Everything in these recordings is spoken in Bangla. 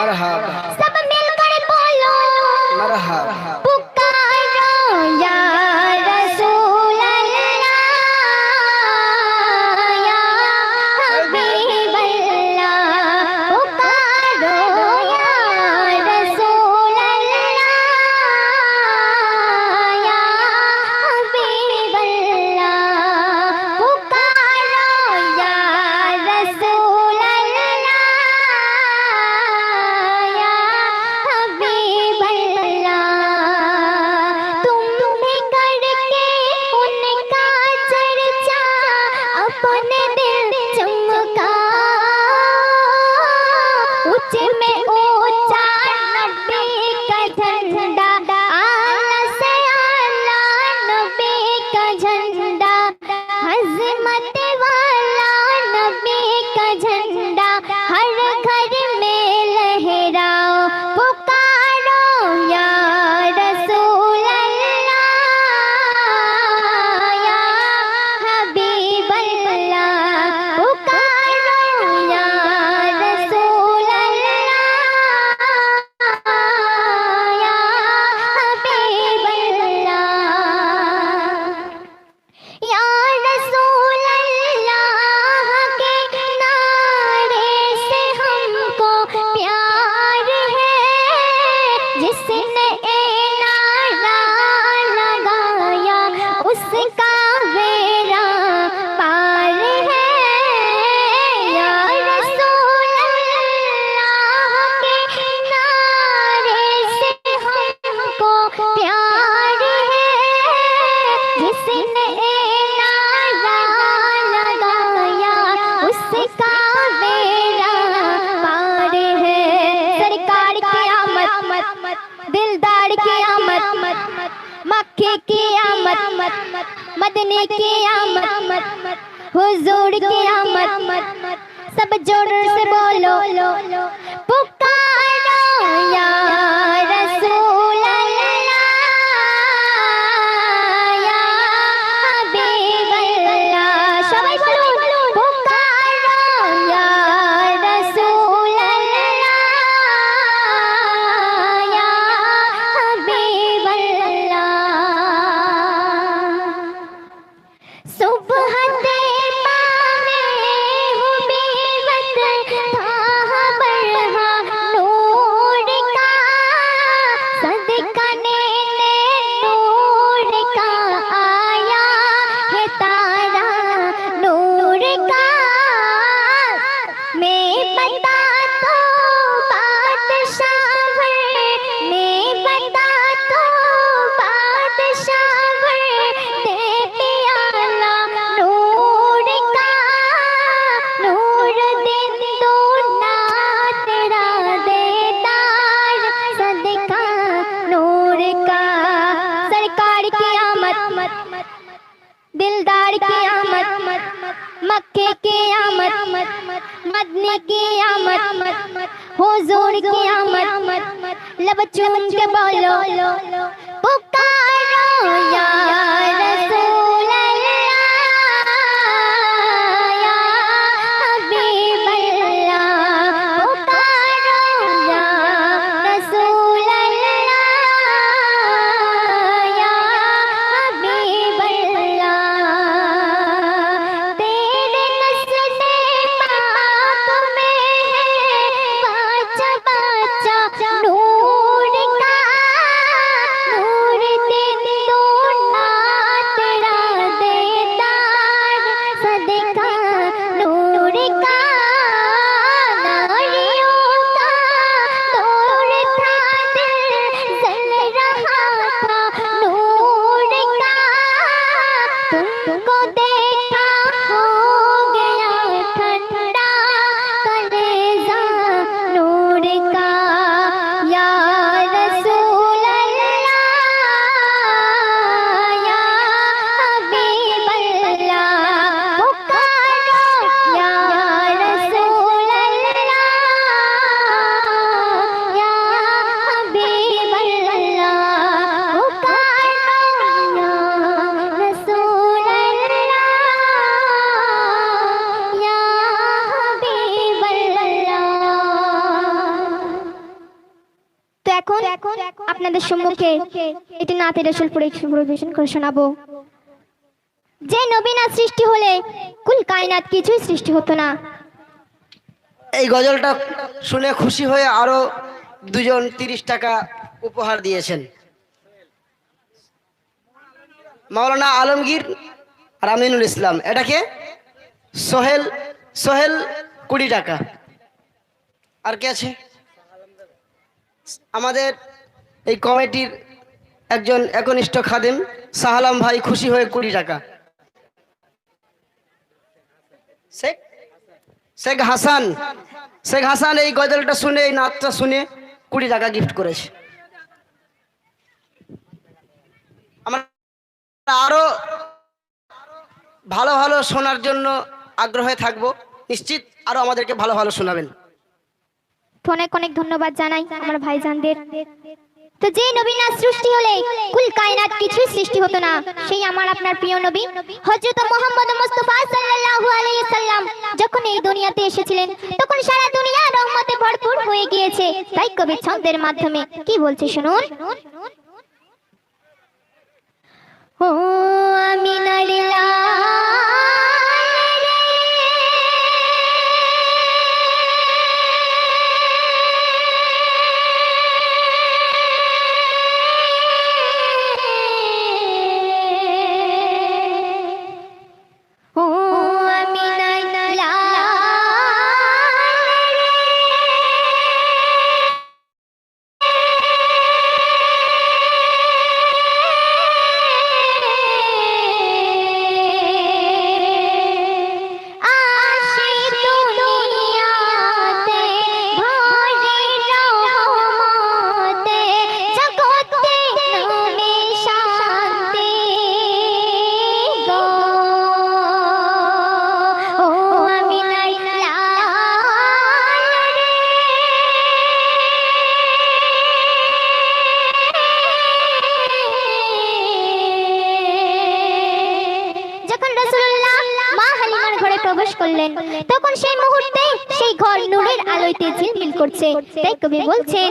Marahaba. Marahaba. Marahaba. Marahaba. Marahaba. Madane की आमद हुजूर की आमद। सब ज़ोर से बोलो पुकारो या रसूल। मता तो बादशाह আপনাদের সম্মুখে একটি নাতের রসুল পরিবেশন করে শোনাবো। যে নবীনা সৃষ্টি হলে কুল কায়নাত কিছুই সৃষ্টি হতো না। এই গজলটা শুনে খুশি হয়ে আরও দুজন তিরিশ টাকা উপহার দিয়েছেন। মাওলানা আলমগীর আর আমিনুল ইসলাম এটাকে সোহেল সোহেল কুড়ি টাকা। আর কে আছে? আমাদের এই কমিটির একজন একনিষ্ঠ খাদেম সাহালাম ভাই খুশি হয়ে কুড়ি টাকা। শেখ শেখ হাসান শেখ হাসান এই গজলটা শুনে, এই নাচটা শুনে কুড়ি টাকা গিফট করেছে। আরও ভালো ভালো শোনার জন্য আগ্রহে থাকব। নিশ্চিত আরও আমাদেরকে ভালো ভালো শোনাবেন। অনেক অনেক ধন্যবাদ জানাই আমার ভাইজানদের। তো যে নবী না সৃষ্টি হলে কুল কায়নাত কিছুই সৃষ্টি হতো না। সেই আমার আপনার প্রিয় নবী, হযরত মুহাম্মদ মুস্তাফা সাল্লাল্লাহু আলাইহি সাল্লাম যখন এই দুনিয়াতে এসেছিলেন, তখন সারা দুনিয়া রহমতে ভরপুর হয়ে গিয়েছে। তাই কবি ছন্দের মাধ্যমে কি বলছে শুনুন? ও আমিনার ঘরে প্রবেশ করলেন। তখন সেই মুহূর্তে সেই ঘর নূরের আলোতে ঝিলমিল করছে। তাই কবি বলছেন,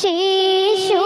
শিশু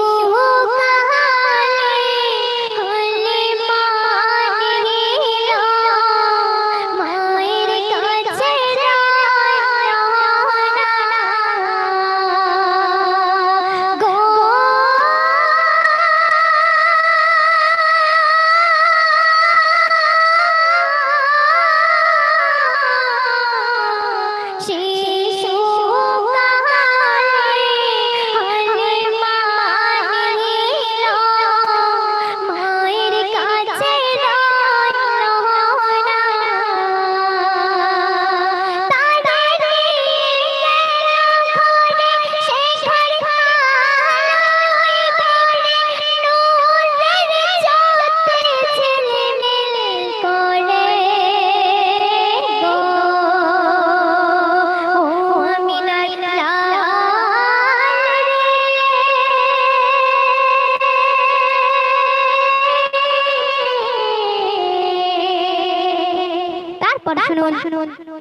তারপর শুনুন শুনুন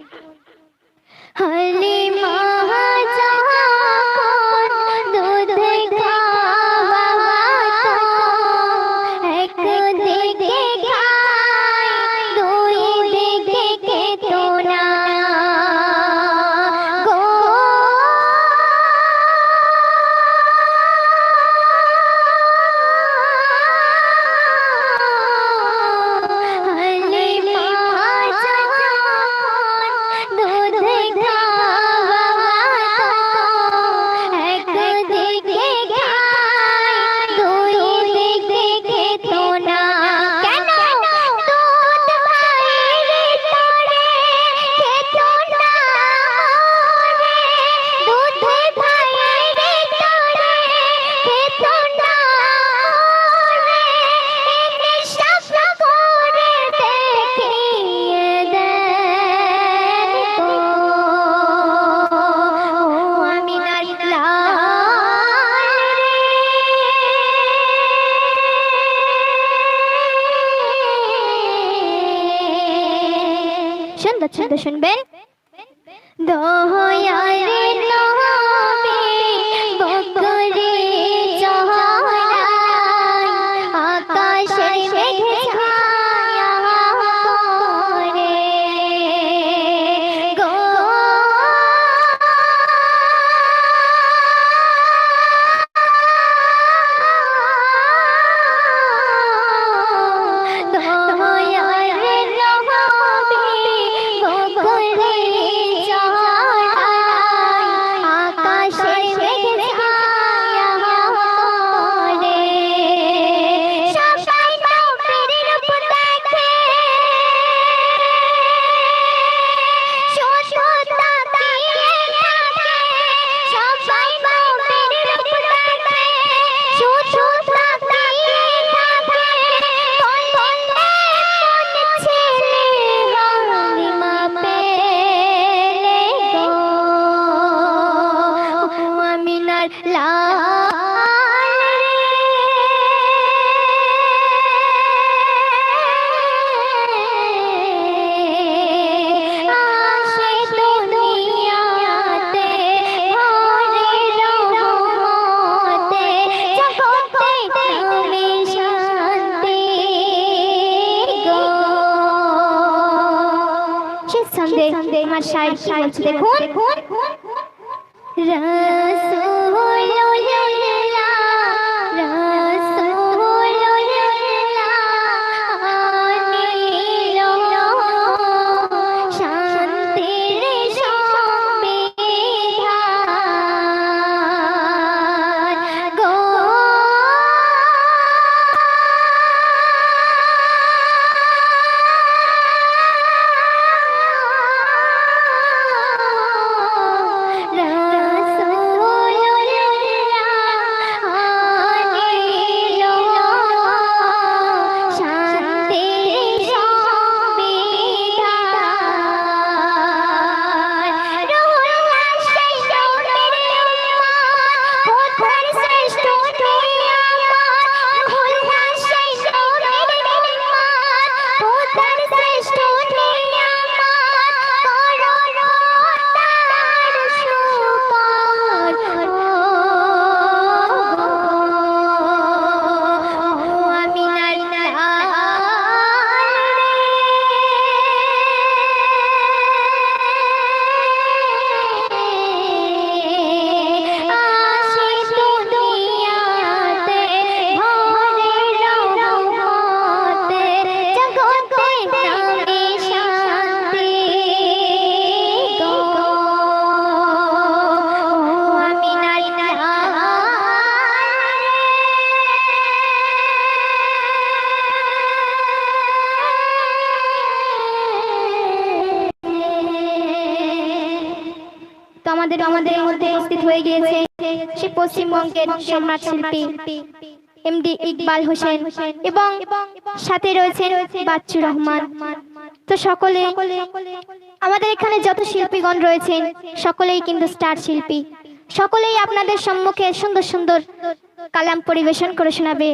রে। সুন্দর সুন্দর আমার শায়ের কি বলছে দেখুন রসুল্লাহ আমাদের আমাদের মধ্যে উপস্থিত হয়ে গিয়েছে সে পশ্চিমবঙ্গের সম্রাট শিল্পী, এমডি ইকবাল হোসেন এবং সাথে রয়েছেন বাচ্চু রহমান। তো সকলে, আমাদের এখানে যত শিল্পীগণ রয়েছেন, সকলেই কিন্তু স্টার শিল্পী। সকলেই আপনাদের সম্মুখে সুন্দর সুন্দর কালাম পরিবেশন করে শোনাবে।